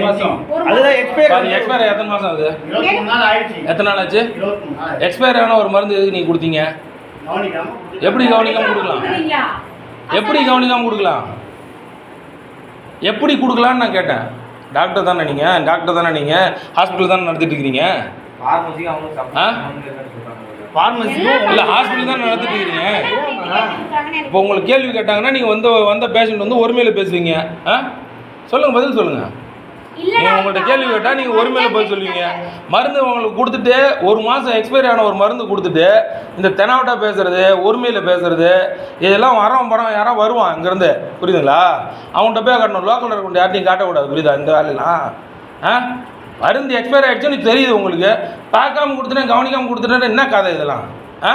ஒரு மாசம். அதுதான் எக்ஸ்பயர் அது எக்ஸ்பயர் எத்தனை மாசம் ஆயிடுச்சு. எத்தனை நாள் ஆச்சு? எக்ஸ்பயர் ஆன ஒரு மருந்து எதுக்கு நீங்க கொடுத்தீங்க? எப்படி கவனிக்காம கொடுக்கலாம்? எப்படி கவனிக்காம கொடுக்கலாம்? எப்படி கொடுக்கலான்னு நான் கேட்டேன். டாக்டர் தானே நீங்க? டாக்டர் தானே நீங்க? ஹாஸ்பிட்டல் தானே நடத்திட்டு இருக்கிறீங்க? இல்ல ஹாஸ்பிட்டல் தான் நடத்திட்டு இருக்கிறீங்க இப்போ உங்களுக்கு கேள்வி கேட்டாங்கன்னா நீங்க வந்து வந்த பேஷண்ட் வந்து ஒருமையில பேசுவீங்க. ஆ? சொல்லுங்க பதில் சொல்லுங்க. நீங்க உங்கள்ட்ட கேள்வி கேட்டா நீங்க ஒருமையில பதில் சொல்லுவீங்க. மருந்து உங்களுக்கு கொடுத்துட்டு ஒரு மாசம் எக்ஸ்பைரி ஆன ஒரு மருந்து கொடுத்துட்டு இந்த தெனாவட்டா பேசுறது ஒருமையில பேசுறது இதெல்லாம் வரவன் போறவன் யாரோ வருவான் இங்கிருந்து. புரியுதுங்களா? அவன்கிட்ட போய் காட்டணும் லோக்கல் இருக்கணும் யார்ட்டையும் காட்டக்கூடாது. புரியுதா? இந்த வேலையெல்லாம்? ஆ? மருந்து எக்ஸ்பைரி ஆயிடுச்சுன்னு தெரியுது உங்களுக்கு. பார்க்காம கொடுத்துட்டேன் கவனிக்காம கொடுத்துட்டேன் என்ன கதை இதெல்லாம்? ஆ?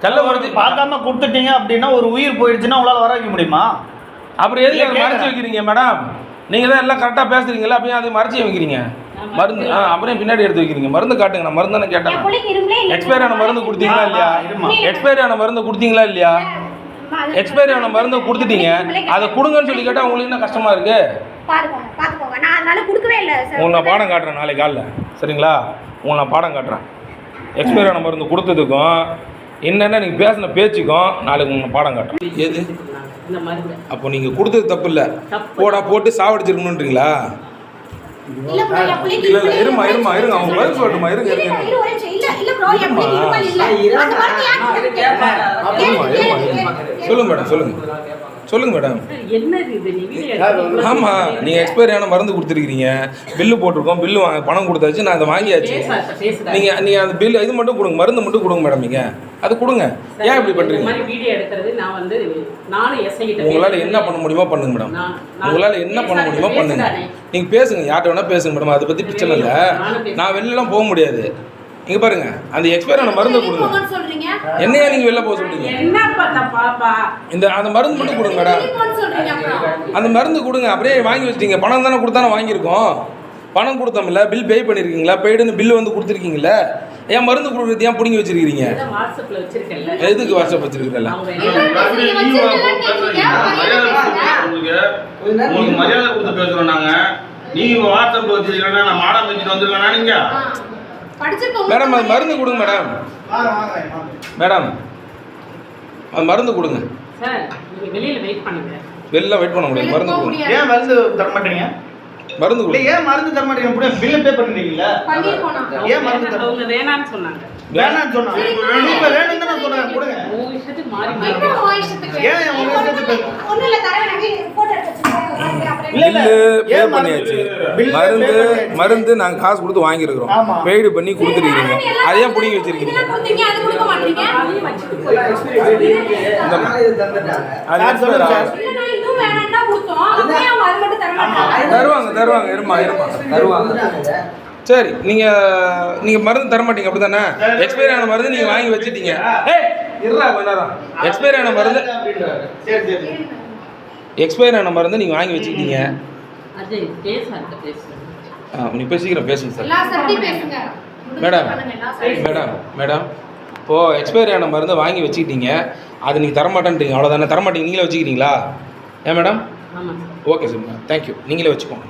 கள்ள மருந்து பார்க்காம கொடுத்துட்டீங்க அப்படின்னா ஒரு உயிர் போயிடுச்சுன்னா உங்களால வர வைக்க முடியுமா? அப்புறம் எதுக்கு அதை மறைச்சு. வைக்கிறீங்க மேடம் நீங்க தான் எல்லாம் கரெக்டாக பேசுறீங்களா அப்பயும் அதை மறைச்சு வைக்கிறீங்க. மருந்து ஆ அப்புறம் பின்னாடி எடுத்து வைக்கிறீங்க. மருந்து காட்டுங்க நான் மருந்து தானே கேட்டேன் எக்ஸ்பைரி ஆன மருந்து கொடுத்தீங்களா இல்லையா. எக்ஸ்பைரி ஆன மருந்து கொடுத்தீங்களா இல்லையா? எக்ஸ்பைரி ஆன மருந்து கொடுத்துட்டீங்க. அதை கொடுங்கன்னு சொல்லி கேட்டால் உங்களுக்கு என்ன கஷ்டமா இருக்கு? பாத்துக்கோங்க பாத்துக்கோங்க. நான் அதனால கொடுக்கவே இல்லை சார் உங்களை நான் பாடம் காட்டுறேன் நாளைக்கு காலைல. சரிங்களா? உங்களை நான் பாடம் காட்டுறேன். எக்ஸ்பைரி ஆன மருந்து கொடுத்ததுக்கும் என்னென்ன நீங்கள் பேசின பேச்சுக்கும் நாளைக்கு உங்களை பாடம் காட்டுறேன் எது? அப்போ நீங்கள் கொடுத்தது தப்பு இல்லை. போடா போட்டு சாவடிச்சிருக்கணுன்றீங்களா இல்ல இல்ல, இருமா, இருமா, இருங்க, அவங்க பதில் சொல்லட்டுமா, இருங்க. சொல்லுங்க மேடம் சொல்லுங்க. சொல்லுங்க மேடம். என்னது இது? நீ வீடியோ எடுத்து ஆமா நீங்க எக்ஸ்பைரி ஆன மருந்து கொடுத்துருக்கீங்க. பில்லு போட்டிருக்கோம் பில்லு வாங்க பணம் கொடுத்தாச்சு நான் அதை வாங்கியாச்சு. நீங்க நீங்க அந்த பில் இது மட்டும் கொடுங்க மருந்து மட்டும் கொடுங்க மேடம் நீங்க. அது கொடுங்க. ஏன் இப்படி பண்றீங்க? மாதிரி வீடியோ எடுக்கிறது நான் வந்து நானும் எஸ்ஐ கிட்ட உங்களால. என்ன பண்ண முடியுமோ பண்ணுங்க மேடம் உங்களால என்ன பண்ண முடியுமோ பண்ணுங்க. நீங்க பேசுங்க யார்கிட்ட வேணா பேசுங்க மேடம் அதை பத்தி பிரச்சனை இல்லை. நான் வெளிலலாம் போக முடியாது. இங்க பாருங்க அந்த எக்ஸ்பைரி ஆன மருந்து கொடுங்க. என்னையா நீங்க வெளில போக சொல்றீங்க? இந்த அந்த மருந்து மட்டும் கொடுங்க மேடம் போன்னு சொல்றீங்க அப்புறம். அந்த மருந்து கொடுங்க. அப்படியே வாங்கி வச்சிட்டீங்க. பணம் தானே கொடுத்தானே வாங்கியிருக்கோம். பணம் கொடுத்தோம்ல பில் பே பண்ணியிருக்கீங்களா? பெய்டுன்னு பில் வந்து கொடுத்துருக்கீங்களா ஏன் மருந்து கொடுக்குறது ஏன் பிடிங்கி வச்சிருக்கீங்க வாட்ஸ்அப்ல எதுக்கு வாட்ஸ்அப் வச்சிருக்கீங்களா. உங்களுக்கு. மரியாதை கொடுத்து பேசுறோம் நாங்க. நீங்க வாட்ஸ்அப் வச்சிருக்கீங்கன்னா நான் மாடம் வச்சுட்டு வந்துருக்கேனா நீங்க? மேடம் அது மருந்து கொடுங்க மேடம். மேடம் அது மருந்து கொடுங்க. சார் நீங்க வெளியில வெயிட் பண்ணுங்க. வெளில வெயிட் பண்ண முடியாது. மருந்து கொடுங்க. ஏன் மருந்து தர மாட்டீங்க? மருந்து இல்ல ஏன் மருந்து தர மாட்டீங்க? பில்லு பே பண்ணிருக்கீங்களா பண்ணிட்டு போனா. ஏன் மருந்து தர அவங்க வேணாம்னு சொன்னாங்க. வேணாம்னு சொன்னாங்க. இப்ப வேணும்னு தான் சொன்னாங்க கொடுங்க உங்க இஷ்டத்துக்கு மாறி என்ன மாறி உன் இஷ்டத்துக்கு? ஏன் உங்க இஷ்டத்துக்கு? இல்ல, பே ஏன் பண்ணியாச்சு? மருந்து. மருந்து நாங்கள் காசு கொடுத்து வாங்கியிருக்கிறோம். பெய்டு பண்ணி கொடுத்துருக்கீங்க அதை ஏன் பிடிங்கி வச்சிருக்கீங்க. இதெல்லாம் தருவாங்க தருவாங்க இருமா இருமா. தருவாங்க. சரி நீங்க நீங்க மருந்து தர மாட்டீங்க அப்படிதானே எக்ஸ்பைரி ஆன மருந்து நீங்க வாங்கி வச்சிட்டீங்க. ஏய் இருடா கொஞ்ச நேரம். எக்ஸ்பைரி ஆன மருந்து எக்ஸ்பைரி ஆன மருந்து நீங்க வாங்கி வச்சுக்கிட்டீங்க. ஆ நீ போய் சீக்கிரம் பேசுங்க சார். மேடம். மேடம் மேடம் இப்போது எக்ஸ்பைரி ஆன மருந்தை வாங்கி வச்சுக்கிட்டீங்க. அது நீங்கள் தரமாட்டேன்றீங்க அவ்வளோதானே தரமாட்டீங்க நீங்களே வச்சுக்கிறீங்களா ஏன் மேடம்? Okay sir thank you. நீங்களே வச்சுக்கோங்க.